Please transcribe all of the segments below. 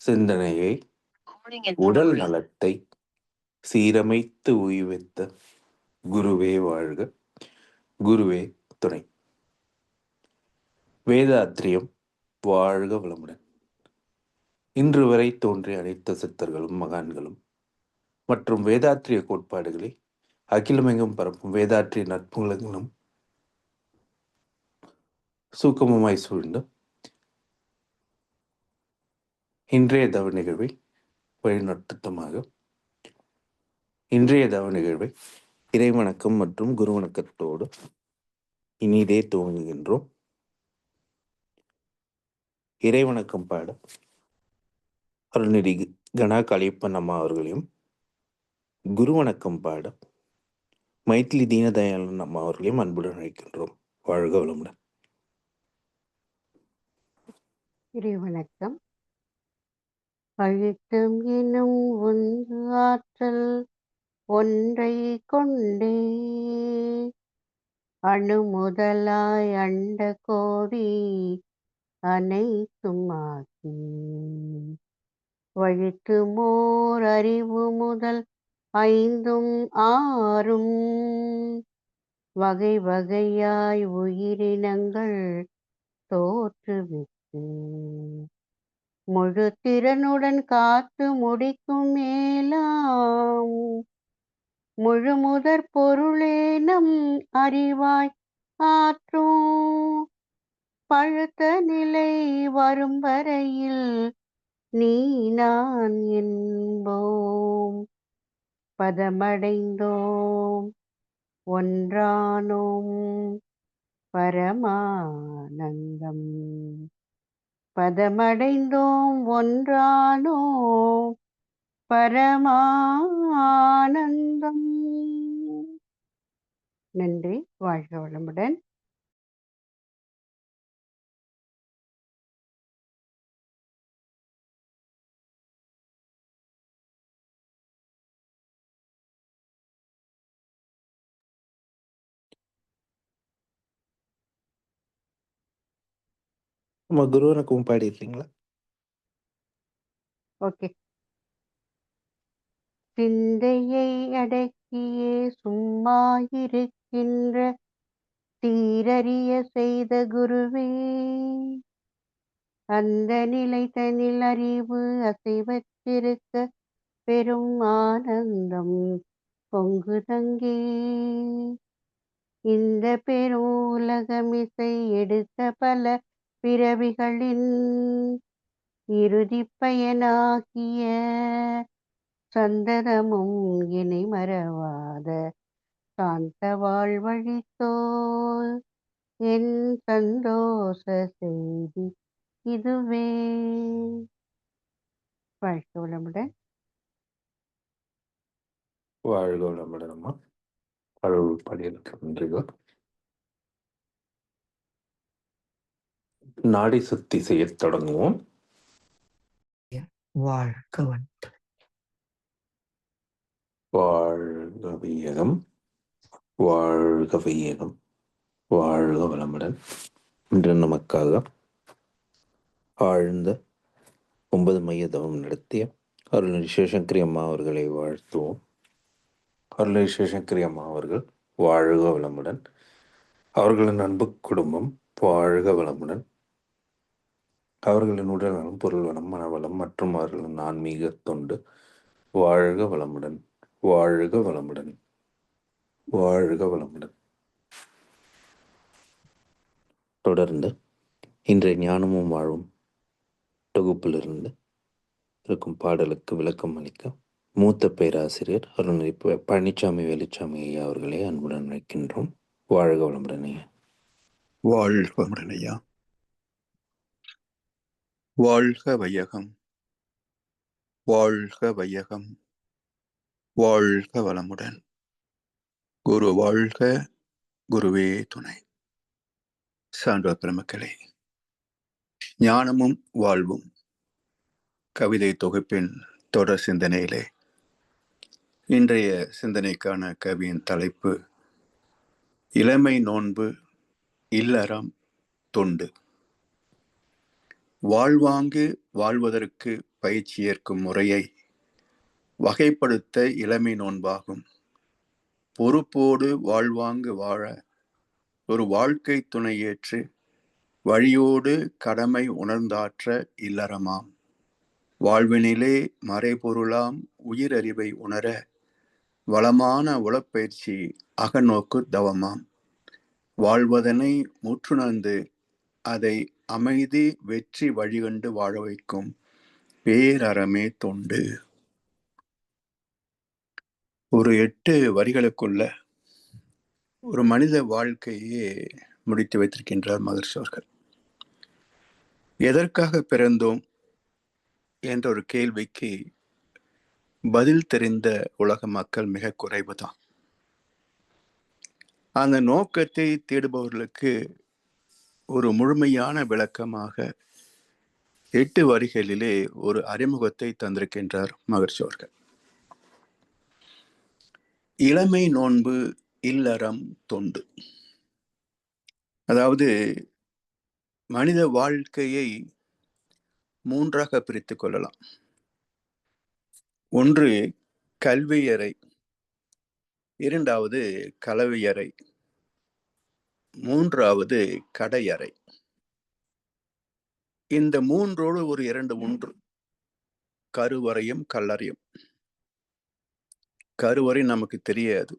சிந்தனையை உடல். நலத்தை சீரமைத்து உய்வித்த குருவே வாழ்க. குருவே துணை. வேதாத்திரியம் வாழ்க வளமுடன். இன்று வரை தோன்றிய அனைத்து சித்தர்களும் மகான்களும் மற்றும் வேதாத்திரிய கோட்பாடுகளை அகிலமெங்கும் பரப்பும் வேதாற்றிய நட்புகளும் சூக்கமமாய் சூழ்ந்து இன்றைய தவ நிகழ்வை வழிநடத்தமாக. இன்றைய தவ நிகழ்வை இறைவணக்கம் மற்றும் குருவணக்கத்தோடு இனிதே துவங்குகின்றோம். இறைவணக்கம் பாட அருள்நெறி கணா கலியப்பன் அம்மா அவர்களையும் குருவணக்கம் பாட மைத்திலி தீனதயாளன் அம்மா அவர்களையும் அன்புடன் அழைக்கின்றோம். வாழ்க வளமுடன். இறை வணக்கம் அழுத்தம் எனும் ஒன்று ஆற்றல் ஒன்றை கொண்டே. அணு முதலாய் அண்ட கோடி அனைத்தும் ஆகி. வழுத்து மோர் அறிவு முதல் ஐந்தும் ஆறும். வகை வகையாய் உயிரினங்கள் தோற்றுவித்து. முழு திறனுடன் காத்து முடிக்கும் மேலாம் முழு முதற் பொருளே நம் அறிவாய் ஆற்றும். பழுத்த நிலை வரும் வரையில் நீ நான் என்போம். பதமடைந்தோம் ஒன்றானோம். பரமானந்தம். பதமடைந்தோம் ஒன்றானோ? பரமானந்தம். நன்றி. வாழ்க வளமுடன். ஆமா குரு பாடியிருக்கீங்களா ஓகே. சிந்தையை அடக்கியே சும்மா இருக்கின்ற தீரறிய செய்த குருவே அந்த நிலை தனில் அறிவு அசைவற்றிருக்க பெரும் ஆனந்தம் பொங்கு தங்கே இந்த பெரும் உலகமிசை எடுத்த பல பிறவிகளில் இறுதி பயனாகிய சந்தனமும் இணை மறவாத சாந்த வாழ்வழித்தோல் என் சந்தோஷ செய்தி இதுவே. வாழ்க வளமுடன். வாழ்க வளமுடன் அம்மா. அருள் பாடியிருக்க நன்றிகள். நாடி சுத்தி செய்யத் தொடங்குவோம். வாழ்க வளமுடன் வாழ்க வையகம் வாழ்க வையகம் வாழ்க வளமுடன். இன்று நமக்காக ஆழ்ந்த ஒன்பது மைய தவம் நடத்திய அருள் சிவசங்கரி அம்மா அவர்களை வாழ்த்துவோம். அருள் சிவசங்கரி அம்மா அவர்கள் வாழ்க வளமுடன். அவர்களின் அன்பு குடும்பம் வாழ்க வளமுடன். அவர்களின் உடல் நலம் பொருள் வளம் மனவளம் மற்றும் அவர்களின் ஆன்மீக தொண்டு. வாழ்க வளமுடன் வாழ்க வளமுடன் வாழ்க வளமுடன். தொடர்ந்து இன்றைய ஞானமும் வாழும் தொகுப்பிலிருந்து இருக்கும் பாடலுக்கு விளக்கம் அளிக்க மூத்த பேராசிரியர் அருள்நிலை பழனிசாமி வேலுச்சாமி ஐயா அவர்களை அன்புடன் அழைக்கின்றோம். வாழ்க வளமுடன் ஐயா. வாழ்க வளமுடன் ஐயா. வாழ்க வையகம். வாழ்க வையகம். வாழ்க வளமுடன். குரு வாழ்க குருவே துணை. சான்றோர் பெருமக்களே ஞானமும் வாழ்வும். கவிதை தொகுப்பின் தொடர் சிந்தனையிலே இன்றைய சிந்தனைக்கான கவியின் தலைப்பு இளமை நோன்பு இல்லறம் தொண்டு. வாழ்வாங்கு வாழ்வதற்கு பயிற்சி ஏற்கும் முறையை வகைப்படுத்த இளமை நோன்பாகும். பொறுப்போடு வாழ்வாங்கு வாழ ஒரு வாழ்க்கை துணை ஏற்று வழியோடு கடமை உணர்ந்தாற்ற இல்லறமாம். வாழ்வினிலே மறைபொருளாம் உயிரறிவை உணர வளமான உளப்பயிற்சி அகநோக்கு தவமாம். வாழ்வதனை முற்றுணர்ந்து அதை அமைதி வெற்றி வழிகண்டு வாழ வைக்கும் பேரறமே தொண்டு. ஒரு எட்டு வரிகளுக்குள்ள ஒரு மனித வாழ்க்கையே முடித்து வைத்திருக்கின்றார் மகர்ஷி அவர்கள். எதற்காக பிறந்தோம் என்ற ஒரு கேள்விக்கு பதில் தெரிந்த உலக மக்கள் மிக குறைவுதான். அந்த நோக்கத்தை தேடுபவர்களுக்கு ஒரு முழுமையான விளக்கமாக எட்டு வரிகளிலே ஒரு அறிமுகத்தை தந்திருக்கின்றார் மகிழ்ச்சி அவர்கள். இளமை நோன்பு இல்லறம் தொண்டு. அதாவது மனித வாழ்க்கையை மூன்றாக பிரித்து கொள்ளலாம். ஒன்று கல்வியறை இரண்டாவது கலவையறை மூன்றாவது கடையறை இந்த மூன்றோடு ஒரு இரண்டு ஒன்று. கருவறையும் கல்லறையும். கருவறை நமக்கு தெரியாது.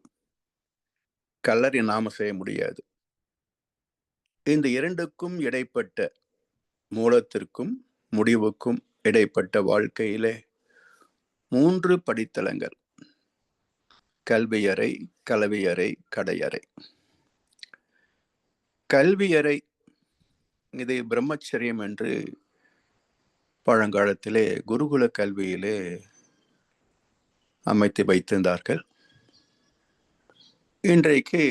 கல்லறை நாம செய்ய முடியாது. இந்த இரண்டுக்கும் இடைப்பட்ட மூலத்திற்கும் முடிவுக்கும் இடைப்பட்ட வாழ்க்கையிலே மூன்று படித்தளங்கள். கல்வியறை கலவியறை கடையறை கல்வியறை இதை பிரம்மச்சரியம் என்று பழங்காலத்திலே குருகுல கல்வியிலே அமைத்து வைத்திருந்தார்கள். இன்றைக்கு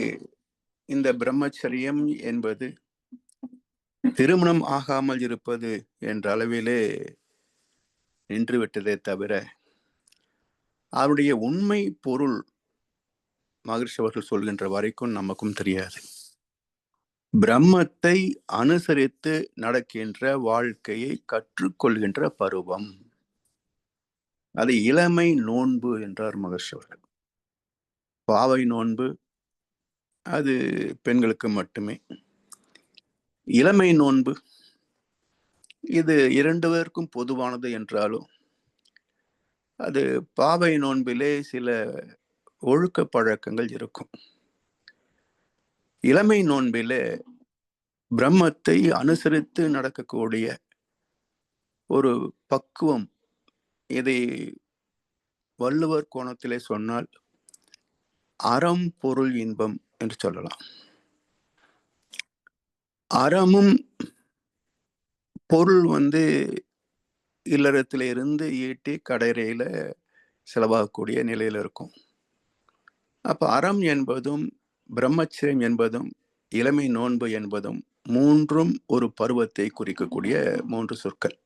இந்த பிரம்மச்சரியம் என்பது திருமணம் ஆகாமல் இருப்பது என்ற அளவிலே நின்றுவிட்டதே தவிர அவருடைய உண்மை பொருள் மகர்ஷி அவர்கள் சொல்கின்ற வரைக்கும் நமக்கும் தெரியாது. பிரம்மத்தை அனுசரித்து நடக்கின்ற வாழ்க்கையை கற்றுக்கொள்கின்ற பருவம். அது இளமை நோன்பு என்றார் மகர்ஷி அவர்கள் பாவை நோன்பு அது பெண்களுக்கு மட்டுமே. இளமை நோன்பு இது இரண்டு பேருக்கும் பொதுவானது என்றாலும் அது பாவை நோன்பிலே சில ஒழுக்க பழக்கங்கள் இருக்கும். இளமை நோன்பிலே பிரம்மத்தை அனுசரித்து நடக்கக்கூடிய ஒரு பக்குவம். இதை வள்ளுவர் கோணத்திலே சொன்னால் அறம் பொருள் இன்பம் என்று சொல்லலாம். அறமும் பொருள் வந்து இல்லறத்தில இருந்து ஈட்டி கடைறையில செலவாகக்கூடிய நிலையில இருக்கும். அப்ப அறம் என்பதும் பிரம்மச்சரியம் என்பதும் இளமை நோன்பு என்பதும் மூன்றும் ஒரு பருவத்தை குறிக்கக்கூடிய மூன்று சொற்கள்.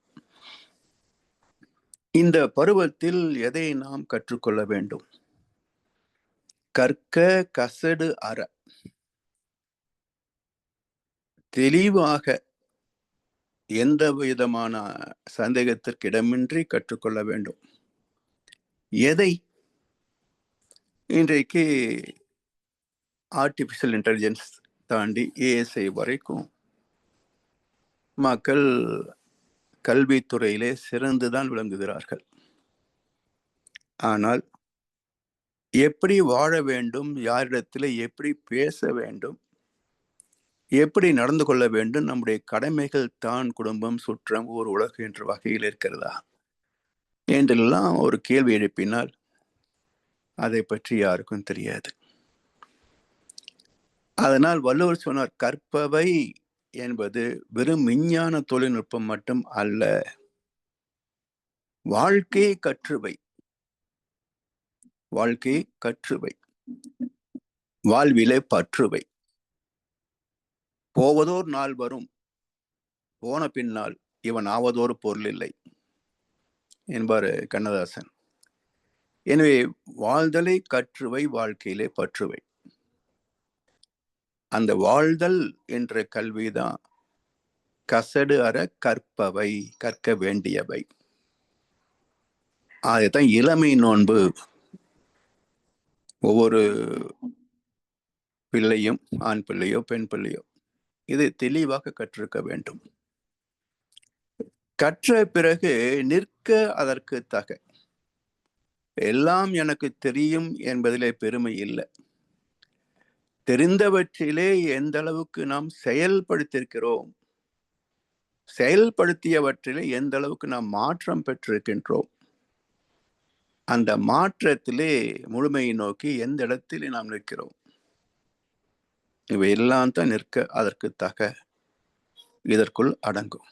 இந்த பருவத்தில் எதை நாம் கற்றுக்கொள்ள வேண்டும்? கற்க கசடு அற. தெளிவாக எந்த விதமான சந்தேகத்திற்கு இடமின்றி கற்றுக்கொள்ள வேண்டும். எதை? இன்றைக்கு ஆர்டிஃபிஷியல் இன்டெலிஜென்ஸ் தாண்டி ஏஎஸ்ஐ வரைக்கும் மக்கள் கல்வித்துறையிலே சிறந்துதான் விளங்குகிறார்கள். ஆனால் எப்படி வாழ வேண்டும் யாரிடத்தில் எப்படி பேச வேண்டும் எப்படி நடந்து கொள்ள வேண்டும் நம்முடைய கடமைகள் தான் குடும்பம் சுற்றம் ஒரு உலகு என்ற வகையில் இருக்கிறதா? என்றெல்லாம் ஒரு கேள்வி எழுப்பினால் அதை பற்றி யாருக்கும் தெரியாது. அதனால் வள்ளுவர் சொன்னார் கற்பவை என்பது வெறும் விஞ்ஞான தொழில்நுட்பம் மட்டும் அல்ல வாழ்க்கை கற்றுவை. வாழ்க்கை கற்றுவை. வாழ்விலே பற்றுவை. போவதோர் நாள் வரும் போன பின்னால் இவன் ஆவதோர் பொருள் இல்லை என்பார் கண்ணதாசன். எனவே வாழ்தலை கற்றுவை வாழ்க்கையிலே பற்றுவை. அந்த வாழ்தல் என்ற கல்விதான் கசடு அற கற்பவை கற்க வேண்டியவை. அதுதான் இளமை நோன்பு ஒவ்வொரு பிள்ளையும் ஆண் பிள்ளையோ பெண் பிள்ளையோ இது தெளிவாக கற்றிருக்க வேண்டும். கற்ற பிறகு நிற்க அதற்கு தக. எல்லாம் எனக்கு தெரியும் என்பதிலே பெருமை இல்லை. தெரிந்தவற்றிலே எந்த அளவுக்கு நாம் செயல்படுத்தியிருக்கிறோம் செயல்படுத்தியவற்றிலே எந்த அளவுக்கு நாம் மாற்றம் பெற்றிருக்கின்றோம் அந்த மாற்றத்திலே முழுமையை நோக்கி எந்த இடத்திலே நாம் நிற்கிறோம்? இவையெல்லாம் தான் நிற்க அதற்கு தக இதற்குள் அடங்கும்.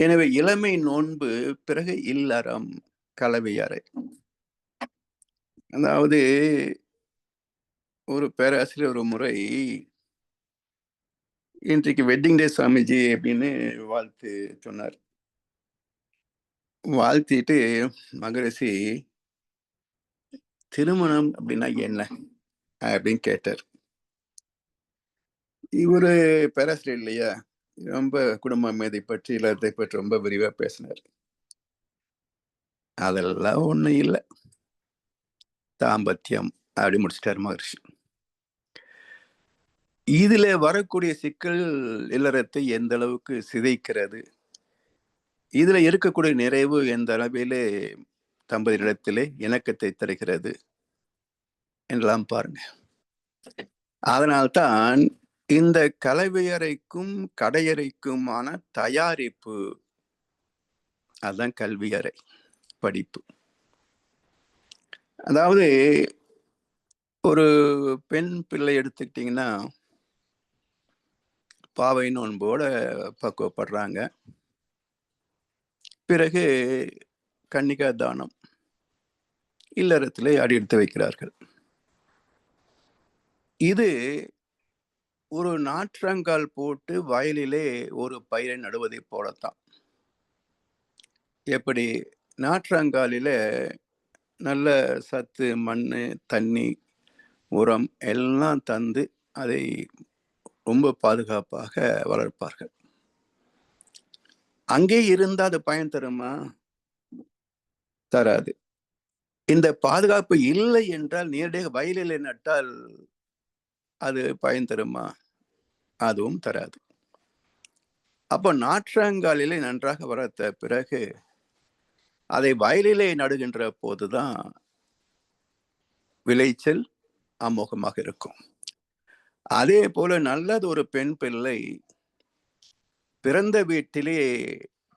எனவே இளமை நோன்பு பிறகு இல்லறம் கலவையறை அதாவது ஒரு பேராசிரியர் ஒரு முறை இன்றைக்கு வெட்டிங் டே சுவாமிஜி அப்படின்னு வாழ்த்து சொன்னார். வாழ்த்திட்டு மகரிஷி திருமணம் அப்படின்னா என்ன? அப்படின்னு கேட்டார். இவரு பேராசிரியர் இல்லையா? ரொம்ப குடும்ப அமைதி பற்றி எல்லாத்தை பற்றி ரொம்ப விரிவா பேசினார். அதெல்லாம் ஒண்ணும் இல்லை. தாம்பத்தியம். அப்படி முடிச்சிட்டார் மகர்ஷி. இதுல வரக்கூடிய சிக்கல் இல்லறத்தை எந்த அளவுக்கு சிதைக்கிறது? இதுல இருக்கக்கூடிய நிறைவு எந்த அளவிலே தம்பதியிடத்திலே இணக்கத்தை தருகிறது? என்றெல்லாம் பாருங்க. அதனால்தான் இந்த கலவையறைக்கும் கடையறைக்குமான தயாரிப்பு அதுதான் கல்வியறை படிப்பு. அதாவது ஒரு பெண் பிள்ளை எடுத்துக்கிட்டிங்கன்னா பாவை நோன்போட பக்குவப்படுறாங்க. பிறகு கன்னிகா தானம் இல்லறத்திலே அடி எடுத்து வைக்கிறார்கள். இது ஒரு நாற்றங்கால் போட்டு வயலிலே ஒரு பயிரை நடுவதை போலத்தான். எப்படி? நாற்றங்காலில நல்ல சத்து மண் தண்ணி உரம் எல்லாம் தந்து அதை ரொம்ப பாதுகாப்பாக வளர்ப்பார்கள். அங்கே இருந்தால் அது பயன் தருமா? தராது. இந்த பாதுகாப்பு இல்லை என்றால் நேரடியாக வயலில் நட்டால் அது பயன் தருமா? அதுவும் தராது. அப்போ நாற்றங்காலிலே நன்றாக வளர்த்த பிறகு அதை வயலிலே நடுகின்ற போதுதான் விளைச்சல் அமோகமாக இருக்கும். அதே போல நல்லது ஒரு பெண் பிள்ளை பிறந்த வீட்டிலே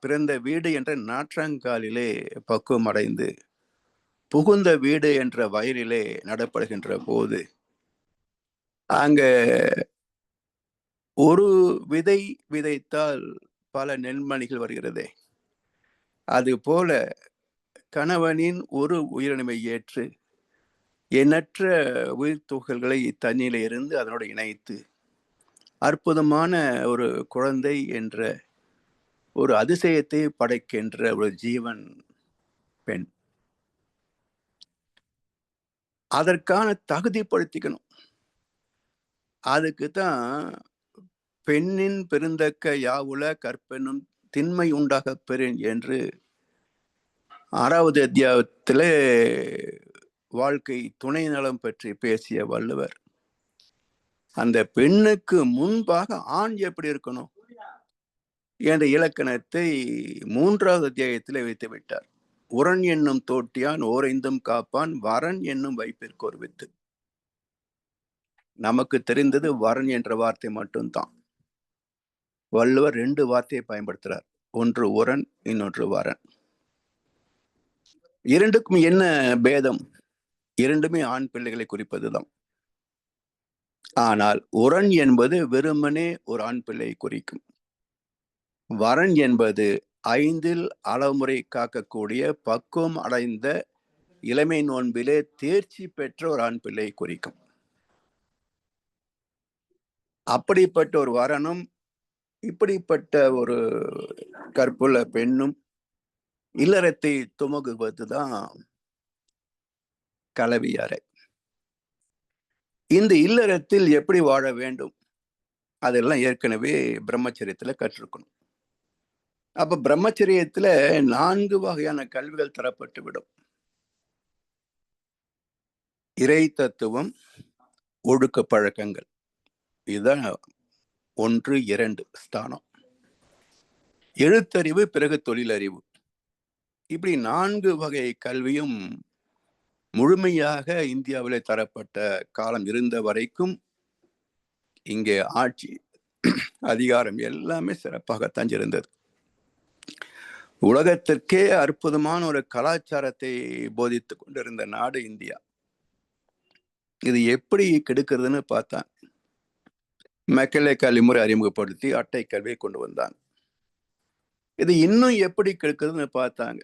பிறந்த வீடு என்ற நாற்றங்காலிலே பக்குவம் அடைந்து புகுந்த வீடு என்ற வயலிலே நடப்படுகின்ற போது அங்க ஒரு விதை விதைத்தால் பல நெல்மணிகள் வருகிறதே. அது போல கணவனின் ஒரு உயிரினமை ஏற்று எண்ணற்ற உயிர் துகள்களை தண்ணியில இருந்து அதனோடு இணைத்து அற்புதமான ஒரு குழந்தை என்ற ஒரு அதிசயத்தை படைக்கின்ற ஒரு ஜீவன் பெண். அதற்கான தகுதிப்படுத்திக்கணும் அதுக்கு தான் பெண்ணின் பெருந்தக்க யாவுல கற்பெனும் திண்மை உண்டாக பெறேன் என்று ஆறாவது அத்தியாயத்தில் வாழ்க்கை துணை நலம் பற்றி பேசிய வள்ளுவர் அந்த பெண்ணுக்கு முன்பாக ஆண் எப்படி இருக்கணும்? என்ற இலக்கணத்தை மூன்றாவது அத்தியாயத்தில் வைத்து விட்டார். உரன் என்னும் தோட்டியான் ஓரைந்தும் காப்பான் வரன் என்னும் வைப்பிற்கு ஒரு வித்து. நமக்கு தெரிந்தது வரன் என்ற வார்த்தை மட்டும்தான். வள்ளுவர் ரெண்டு வார்த்தையை பயன்படுத்துறார். ஒன்று உரன் இன்னொன்று வரன். இரண்டுக்கும் என்ன பேதம்? இரண்டுமே ஆண் பிள்ளைகளை குறிப்பதுதான். ஆனால் உரன் என்பது வெறுமனே ஒரு ஆண் பிள்ளையை குறிக்கும். வரன் என்பது ஐந்தில் அளவுமுறை காக்கக்கூடிய பக்குவம் அடைந்த இளமை நோன்பிலே தேர்ச்சி பெற்ற ஒரு ஆண் பிள்ளையை குறிக்கும். அப்படிப்பட்ட ஒரு வரனும் இப்படிப்பட்ட ஒரு கற்புள்ள பெண்ணும் இல்லறத்தை துமகுவதுதான் கலவியறை இந்த இல்லறத்தில் எப்படி வாழ வேண்டும்? அதெல்லாம் ஏற்கனவே பிரம்மச்சரியத்துல கற்றுக்கணும் அப்ப பிரம்மச்சரியத்துல நான்கு வகையான கல்விகள் தரப்பட்டு விடும். இறை தத்துவம் ஒழுக்க பழக்கங்கள். இதுதான் ஒன்று இரண்டு ஸ்தானம். எழுத்தறிவு பிறகு தொழிலறிவு. இப்படி நான்கு வகை கல்வியும் முழுமையாக இந்தியாவிலே தரப்பட்ட காலம் இருந்த வரைக்கும் இங்கே ஆட்சி அதிகாரம் எல்லாமே சிறப்பாகத்தான் இருந்தது. உலகத்திற்கே அற்புதமான ஒரு கலாச்சாரத்தை போதித்து கொண்டிருந்த நாடு இந்தியா. இது எப்படி கெடுக்கிறதுன்னு பார்த்தான். மெக்கலே கல்வி முறை அறிமுகப்படுத்தி அட்டை கல்வியை கொண்டு வந்தாங்க இது இன்னும் எப்படி கெடுக்கிறதுன்னு பார்த்தாங்க.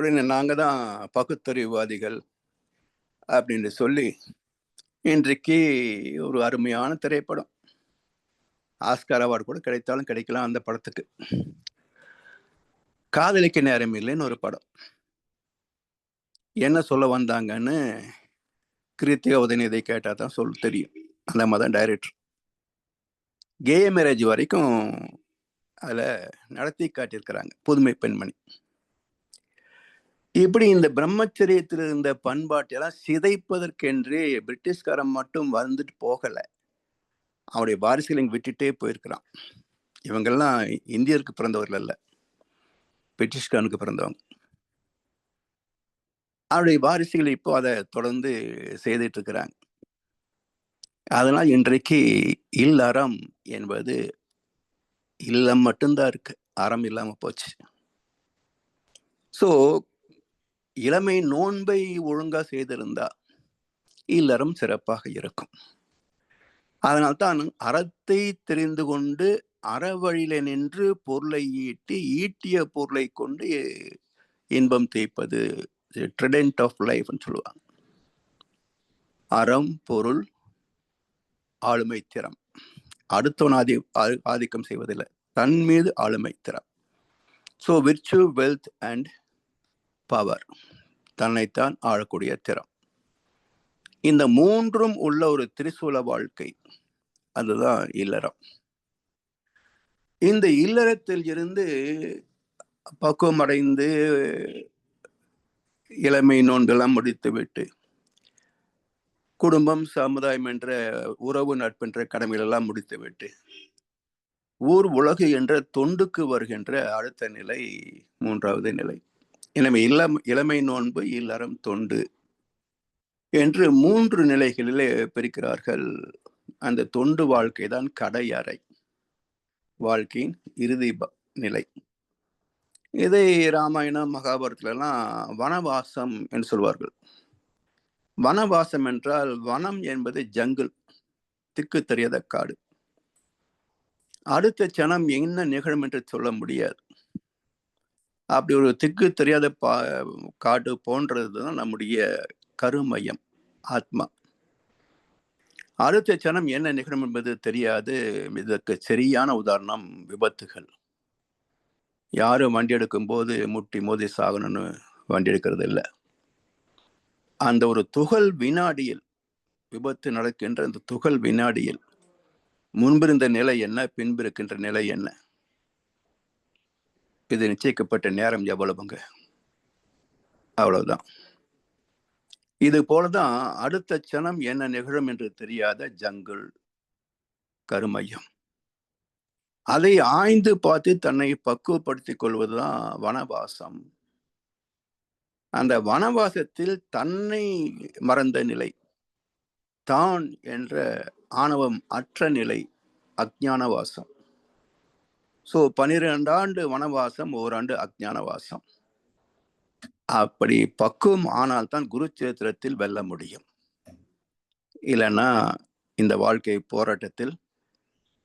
உடனே நாங்கள் தான் பகுத்தறிவுவாதிகள் அப்படின்னு சொல்லி இன்றைக்கு ஒரு அருமையான திரைப்படம். ஆஸ்கார் அவார்டு கூட கிடைத்தாலும் கிடைக்கலாம் அந்த படத்துக்கு. காதலிக்க நேரம் இல்லைன்னு ஒரு படம். என்ன சொல்ல வந்தாங்கன்னு கிருத்திகா உதயநிதி கேட்டால் தான் சொல்ல தெரியும். அந்த மாதிரி தான் டைரக்டர் கே மேரேஜ் வரைக்கும் அதில் நடத்தி காட்டியிருக்கிறாங்க. புதுமை பெண்மணி. இப்படி இந்த பிரம்மச்சரியத்தில் இருந்த பண்பாட்டெல்லாம் சிதைப்பதற்கென்றே பிரிட்டிஷ்காரன் மட்டும் வந்துட்டு போகலை. அவருடைய வாரிசுகளை விட்டுட்டே போயிருக்கிறான். இவங்கெல்லாம் இந்தியருக்கு பிறந்தவர்கள் அல்ல. பிரிட்டிஷ்காரனுக்கு பிறந்தவங்க. அவருடைய வாரிசுகள் இப்போ அதை தொடர்ந்து செய்துட்டு இருக்கிறாங்க அதனால் இன்றைக்கு இல் அறம் என்பது இல்லம் மட்டும்தான் இருக்கு. அறம் இல்லாமல் போச்சு. ஸோ இளமை நோன்பை ஒழுங்கா செய்திருந்தா இல்லறம் சிறப்பாக இருக்கும். அதனால்தான் அறத்தை தெரிந்து கொண்டு அறவழியில நின்று பொருளை ஈட்டி ஈட்டிய பொருளை கொண்டு இன்பம் தேய்ப்பது ட்ரெடென்ட் ஆஃப் லைஃப்னு சொல்லுவாங்க. அறம் பொருள் ஆளுமை திறம். அடுத்தவன் ஆதி ஆ- ஆதிக்கம் செய்வதில்லை. தன் மீது ஆளுமை திறம். So virtue wealth and power தன்னைத்தான் ஆளக்கூடிய திறம். இந்த மூன்றும் உள்ள ஒரு திரிசூல வாழ்க்கை அதுதான் இல்லறம். இந்த இல்லறத்தில் இருந்து பக்குவம் அடைந்து இளமை நோன்பெல்லாம் முடித்துவிட்டு குடும்பம் சமுதாயம் என்ற உறவு நட்பென்ற கடமைகளெல்லாம் முடித்துவிட்டு ஊர் உலகு என்ற தொண்டுக்கு வருகின்ற அடுத்த நிலை மூன்றாவது நிலை. எனவே இளம் இளமை நோன்பு இல்லறம் தொண்டு என்று மூன்று நிலைகளிலே பிரிக்கிறார்கள். அந்த தொண்டு வாழ்க்கை தான் கடையறை வாழ்க்கையின் இறுதி ப- நிலை. இதை ராமாயணம் மகாபாரத்திலலாம் வனவாசம் என்று சொல்வார்கள். வனவாசம் என்றால் வனம் என்பது ஜங்கிள் திக்கு தெரியாத காடு. அடுத்த சனம் என்ன நிகழும் என்று சொல்ல முடியாது. அப்படி ஒரு திக்கு தெரியாத பா காடு போன்றது தான் நம்முடைய கருமையம் ஆத்மா. அடுத்த சனம் என்ன நிகழும் என்பது தெரியாது. இதற்கு சரியான உதாரணம் விபத்துகள். யாரும் வண்டி எடுக்கும்போது முட்டி மோதி சாகணும்னு வண்டி எடுக்கிறது இல்லை. அந்த ஒரு துகள் வினாடியில் விபத்து நடக்கின்ற அந்த துகள் வினாடியில் முன்பிருந்த நிலை என்ன பின்பிருக்கின்ற நிலை என்ன? இது நிச்சயிக்கப்பட்ட நேரம் எவ்வளவுங்க? அவ்வளவுதான். இது போலதான் அடுத்த சனம் என்ன நிகழும் என்று தெரியாத ஜங்குள் கருமையம். அதை ஆய்ந்து பார்த்து தன்னை பக்குவப்படுத்திக் கொள்வதுதான் வனவாசம். அந்த வனவாசத்தில் தன்னை மறந்த நிலை தான் என்ற ஆணவம் அற்ற நிலை அஜானவாசம் ஸோ பனிரெண்டு ஆண்டு வனவாசம் ஓராண்டு அஜ்ஞானவாசம் அப்படி பக்குவம் ஆனால் தான் குருச்சேத்திரத்தில் வெல்ல முடியும். இல்லைன்னா இந்த வாழ்க்கை போராட்டத்தில்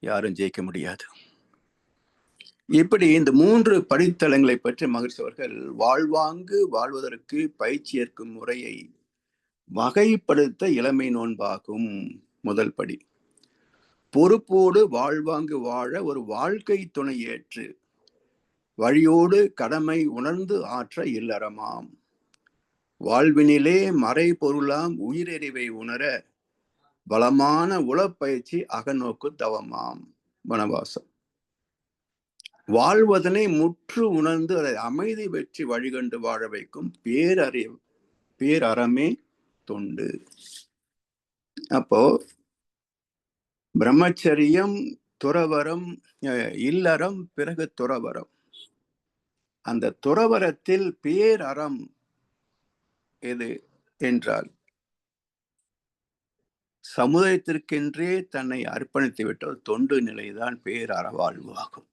யாரும் ஜெயிக்க முடியாது. இப்படி இந்த மூன்று படித்தளங்களை பற்றி மகிழ்ச்சி அவர்கள் வாழ்வாங்கு வாழ்வதற்கு பயிற்சி ஏற்கும் முறையை வகைப்படுத்த இளமை நோன்பாகும் முதல் படி. பொறுப்போடு வாழ்வாங்கு வாழ ஒரு வாழ்க்கை துணை ஏற்று வழியோடு கடமை உணர்ந்து ஆற்ற இல்லறமாம். வாழ்வினிலே மறை பொருளாம் உயிரெறிவை உணர பலமான உளப்பயிற்சி அகநோக்கு தவமாம். வனவாசம். வாழ்வதனை முற்று உணர்ந்து அதை அமைதி வெற்றி வழிகண்டு வாழ வைக்கும் பேரறிவு பேரறமே தொண்டு. அப்போ பிரம்மச்சரியம் துறவரம் இல்லறம் பிறகு துறவரம். அந்த துறவரத்தில் பேரறம் எது என்றால் சமுதாயத்திற்கென்றே தன்னை அர்ப்பணித்து விட்டால் தொண்டு நிலைதான் பேரற வாழ்வு ஆகும்.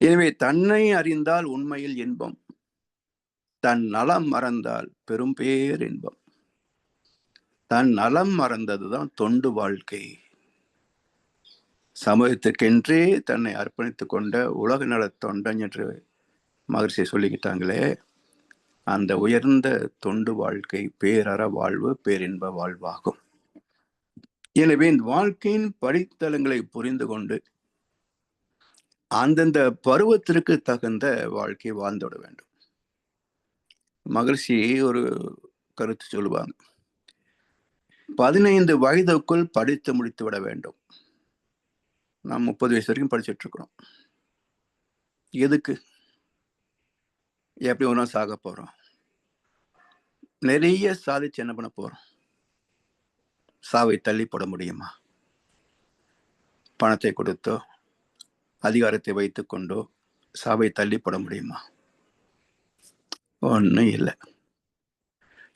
எனவே தன்னை அறிந்தால் உண்மையில் இன்பம் தன் நலம் மறந்தால் பெரும் பேர் இன்பம். தான் நலம் மறந்தது தான் தொண்டு வாழ்க்கை. சமூகத்துக்கென்றே தன்னை அர்ப்பணித்து கொண்ட உலக நலத் தொண்டன் என்று மகர்ஷி சொல்லிக்கிட்டாங்களே அந்த உயர்ந்த தொண்டு வாழ்க்கை பேரற வாழ்வு பேரின்ப வாழ்வாகும். எனவே இந்த வாழ்க்கையின் படித்தளங்களை புரிந்து கொண்டு அந்தந்த பருவத்திற்கு தகுந்த வாழ்க்கை வாழ்ந்துவிட வேண்டும். மகிழ்ச்சியை ஒரு கருத்து சொல்லுவாங்க பதினைந்து வயதுக்குள் படித்து முடித்து விட வேண்டும். நாம் முப்பது வயசு வரைக்கும் படிச்சுட்டு இருக்கிறோம். எதுக்கு? எப்படி ஒன்றா சாக போகிறோம் நிறைய சாதிச்சு என்ன பண்ண போகிறோம் சாவை தள்ளி போட முடியுமா? பணத்தை கொடுத்தோ அதிகாரத்தை வைத்து கொண்டோ சாவை தள்ளி போட முடியுமா? ஒன்றும் இல்லை.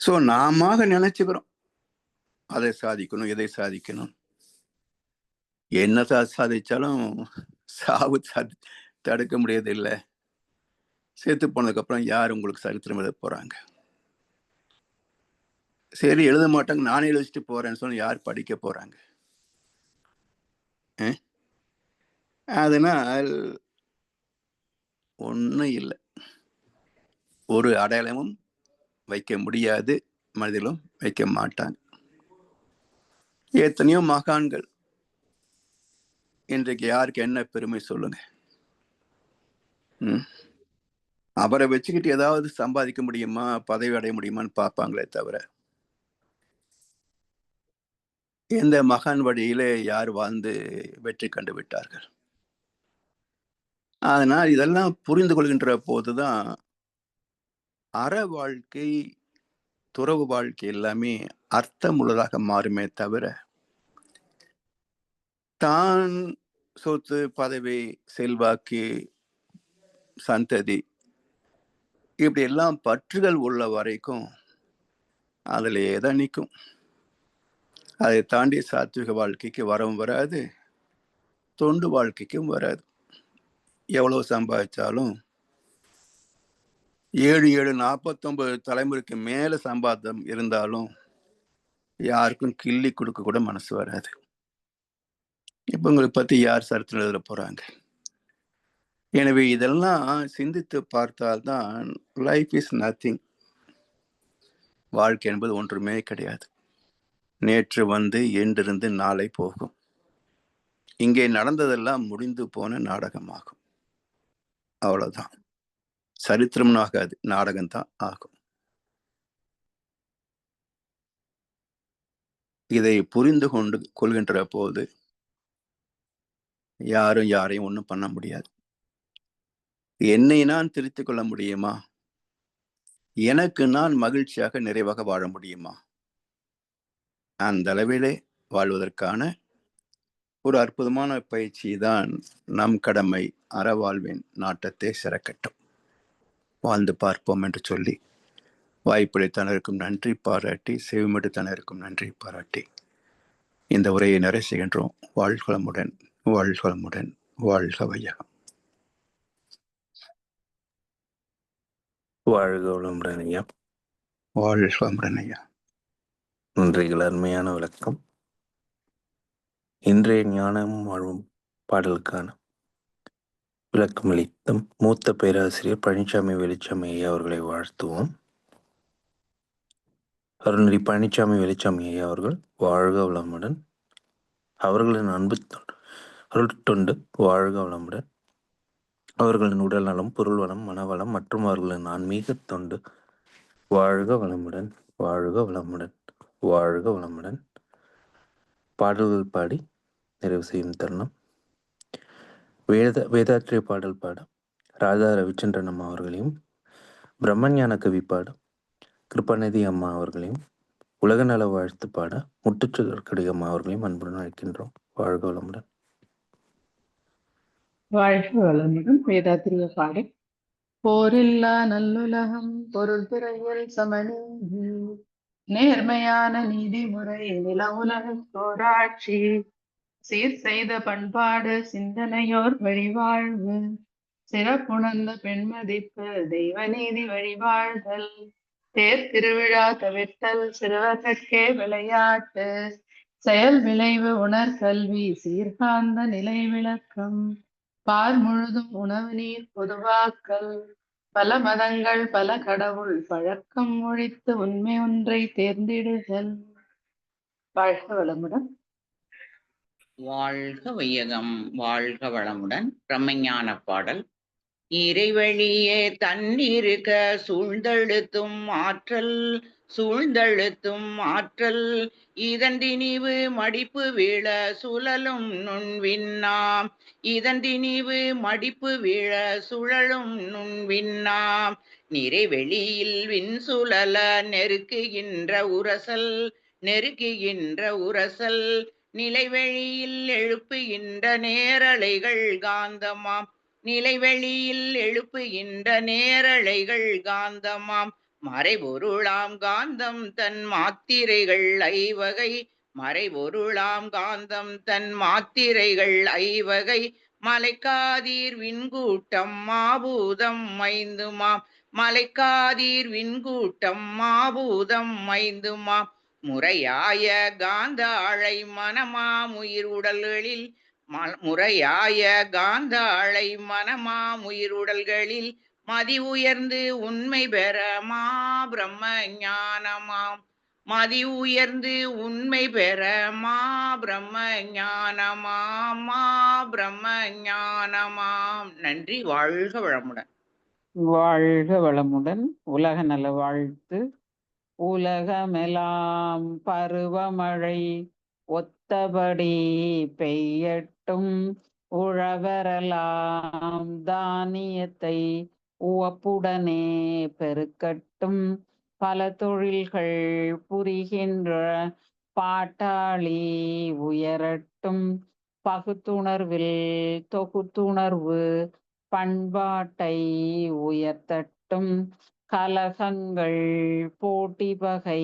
ஸோ நாம நினச்சிக்கிறோம். அதை சாதிக்கணும் இதை சாதிக்கணும்? என்ன சா- சாதிச்சாலும் சாவு சாதி தடுக்க முடியாது இல்லை சேர்த்து போனதுக்கப்புறம் யார் உங்களுக்கு சரித்திரம் எழுத போகிறாங்க சரி எழுத மாட்டாங்க நானே எழுதிட்டு போகிறேன்னு சொல்லி யார் படிக்க போகிறாங்க அதனால் ஒன்றும் இல்லை. ஒரு அடையாளமும் வைக்க முடியாது மனதிலும் வைக்க மாட்டாங்க. எத்தனையோ மகான்கள். இன்றைக்கு யாருக்கு என்ன பெருமை சொல்லுங்க. ம்? அவரை வச்சுக்கிட்டு ஏதாவது சம்பாதிக்க முடியுமா? பதவி அடைய முடியுமான்னு பார்ப்பாங்களே தவிர. எந்த மகான் வழியிலே யார் வாழ்ந்து வெற்றி கண்டு விட்டார்கள்? அதனால் இதெல்லாம் புரிந்து கொள்கின்ற போதுதான் அற வாழ்க்கை துறவு வாழ்க்கை எல்லாமே அர்த்தமுள்ளதாக மாறுமே தவிர தான் சொத்து பதவி செல்வாக்கு சந்ததி இப்படி எல்லாம் பற்றுகள் உள்ள வரைக்கும் அதிலேயே தான் நிற்கும். அதை தாண்டி சாத்விக வாழ்க்கைக்கு வரவும் வராது தொண்டு வாழ்க்கைக்கும் வராது. எவ்வளோ சம்பாதிச்சாலும் ஏழு ஏழு நாற்பத்தொம்பது தலைமுறைக்கு மேலே சம்பாதம் இருந்தாலும் யாருக்கும் கிள்ளி கொடுக்க கூட மனசு வராது. இப்போ உங்களை பற்றி யார் சரித்திரம் எழுத போகிறாங்க எனவே இதெல்லாம் சிந்தித்து பார்த்தால்தான் லைஃப் இஸ் நத்திங் வாழ்க்கை என்பது ஒன்றுமே கிடையாது. நேற்று வந்து என்றிருந்து நாளை போகும். இங்கே நடந்ததெல்லாம் முடிந்து போன நாடகமாகும். அவ்வளோதான் சரித்திரம் ஆகாது நாடகம்தான் ஆகும். இதை புரிந்து கொண்டு கொள்கின்ற போது யாரும் யாரையும் ஒன்றும் பண்ண முடியாது. என்னை நான் திருத்திக் கொள்ள முடியுமா? எனக்கு நான் மகிழ்ச்சியாக நிறைவாக வாழ முடியுமா? அந்த அளவிலே வாழ்வதற்கான ஒரு அற்புதமான பயிற்சி தான் நம் கடமை. அறவாழ்வின் நாட்டத்தை சிறக்கட்டும். வாழ்ந்து பார்ப்போம் என்று சொல்லி வாய்ப்பளித்தனருக்கும் நன்றி பாராட்டி செவிமடுத்தனருக்கும் நன்றி பாராட்டி. இந்த உரையை நிறைவு செய்கின்றோம். வாழ்களமுடன் வாழ்களமுடன் வாழ்க வையகம். வாழ்க வளமுடன் ஐயா. வாழ்களமுடன் ஐயா. நன்றிகள் அருமையான விளக்கம். இன்றைய ஞானமும் வாழும் பாடலுக்கான விளக்கமளித்த மூத்த பேராசிரியர் பழனிசாமி வெளிச்சாமி ஐயா அவர்களை வாழ்த்துவோம். அருள்நெறி பழனிசாமி வெளிச்சாமி ஐயா அவர்கள் வாழ்க வளமுடன். அவர்களின் அன்பு அருள் தொண்டு வாழ்க வளமுடன். அவர்களின் உடல் நலம் பொருள் வளம் மனவளம் மற்றும் அவர்களின் ஆன்மீக தொண்டு வாழ்க வளமுடன் வாழ்க வளமுடன் வாழ்க வளமுடன். பாடல்கள் பாடி நிறைவு செய்யும் தருணம். வேத வேதாத்திரிய பாடல் பாடம் ராதா ரவிச்சந்திரன் அம்மா அவர்களையும் பிரம்மஞான கவி பாடம் கிருபாநிதி அம்மா அவர்களையும் உலக நல வாழ்த்து பாட முட்டுச்சுகடி அம்மா அவர்களையும் அன்புடன் அழைக்கின்றோம். வாழ்க வளமுடன். வாழ்க வளமுடன். வேதாத்திரிய பாடல் போரில்லா நல்லுலகம் பொருள் பிறையில் சமணி. நேர்மையான நீதிமுறை நில உலக போராட்சி. சீர் செய்த பண்பாடு சிந்தனையோர் வழிவாழ்வு. சிறப்புணர்ந்த பெண்மதிப்பு தெய்வநீதி வழிவாழ்தல். தேர் திருவிழா தவிர்த்தல் சிறுவர்கட்கே விளையாட்டு. செயல் விளைவு உணர்கல்வி சீர்காந்த நிலை விளக்கம். பார் முழுதும் உணவு நீர் பொதுவாக்கல். பல மதங்கள் பல கடவுள் பழக்கம் ஒழித்து உண்மை ஒன்றை தேர்ந்திடுதல். வாழ்க வளமுடன். வாழ்க வையகம் வாழ்க வளமுடன். பிரம்மஞான பாடல். இறைவழியே தன்னிருக்க சூழ்ந்தழுத்தும் ஆற்றல் சூழ்ந்தழுத்தும் ஆற்றல். இதன் திணிவு மடிப்பு வீழ சுழலும் நுண்விண்ணாம். இதன் திணிவு மடிப்பு வீழ சுழலும் நுண்விண்ணாம். நிறைவெளியில் விண் சுழல நெருக்குகின்ற உரசல் நெருக்குகின்ற உரசல். நிலைவெளியில் எழுப்புகின்ற நேரலைகள் காந்தமாம். நிலைவெளியில் எழுப்புகின்ற நேரலைகள் காந்தமாம். மறைபொருளாம் காந்தம் தன் மாத்திரைகள் ஐவகை. மறைபொருளாம் காந்தம் தன் மாத்திரைகள் ஐவகை. மலைக்காதீர் விண்கூட்டம் மாபூதம் மைந்துமாம் மலைக்காதீர் விண்கூட்டம் மாபூதம் மைந்துமாம் முறையாய காந்த அழை மனமாமுயிர் உடல்களில். முறையாய காந்த மனமாமுயிருடல்களில் உடல்களில் மதி உயர்ந்து உண்மை பெற மா பிரம்ம ஞானமாம். மதி உயர்ந்து உண்மை பெற மா பிரம்ம ஞானமாம். மா பிரம்ம ஞானமாம். நன்றி. வாழ்க வளமுடன். வாழ்க வளமுடன். உலக நல வாழ்த்து. உலகமெல்லாம் பருவமழை ஒத்தபடி பெய்யட்டும் உழவரலாம் தானியத்தை உவப்புடனே பெருக்கட்டும். பல தொழில்கள் புரிகின்ற பாட்டாளி உயரட்டும். பகுத்துணர்வில் தொகுத்துணர்வு பண்பாட்டை உயர்த்தட்டும். கலகங்கள் போட்டி பகை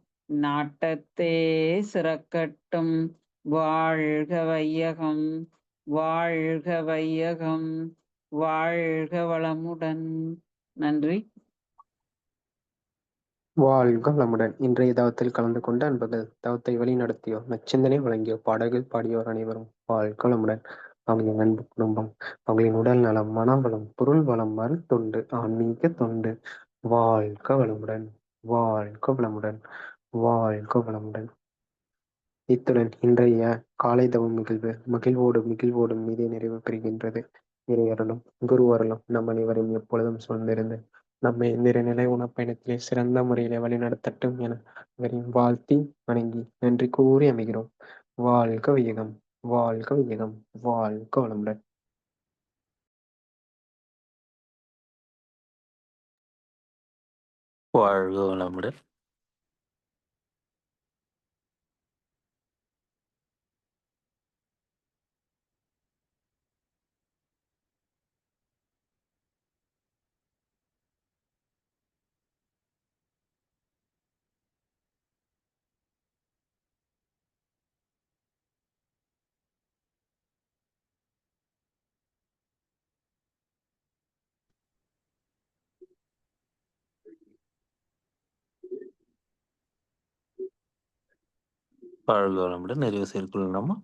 நாட்டத்தே சிறக்கட்டும். வாழ்க வையகம் வாழ்க வையகம் வாழ்க வளமுடன். நன்றி. வாழ்க வளமுடன். இன்றைய தவத்தில் கலந்து கொண்ட அன்பர்கள் தவத்தை வழிநடத்தியோர் நச்சிந்தனை வழங்கியோ பாடல்கள் பாடியோர் அனைவரும் வாழ்க வளமுடன். அவர்களின் அன்பு குடும்பம் அவர்களின் உடல் நலம் மனவளம் பொருள் வளம் மறுத்தொண்டு ஆன்மீக தொண்டு. வாழ்க வளமுடன். வாழ்க வளமுடன். வாழ்க வளமுடன் இத்துடன் இன்றைய காலை தவம் நிகழ்வு மகிழ்வோடும் மகிழ்வோடும் மீதே நிறைவு பெறுகின்றது. இறையருளும் குரு அருளும் நம் அனைவரையும் எப்பொழுதும் சூழ்ந்திருந்து நம்மை நிறைநிலை உணப்பயணத்திலே சிறந்த முறையிலே வழிநடத்தட்டும் என அவரின் வாழ்த்தி வணங்கி நன்றி கூறி அமைகிறோம். வாழ்க வையகம் வாழ்க வையகம் வாழ்க வளமுடன். வாழ்க வளமுடன். வாழ்க வளமுடன் நிறைவு செய்து கொள்ளலாமா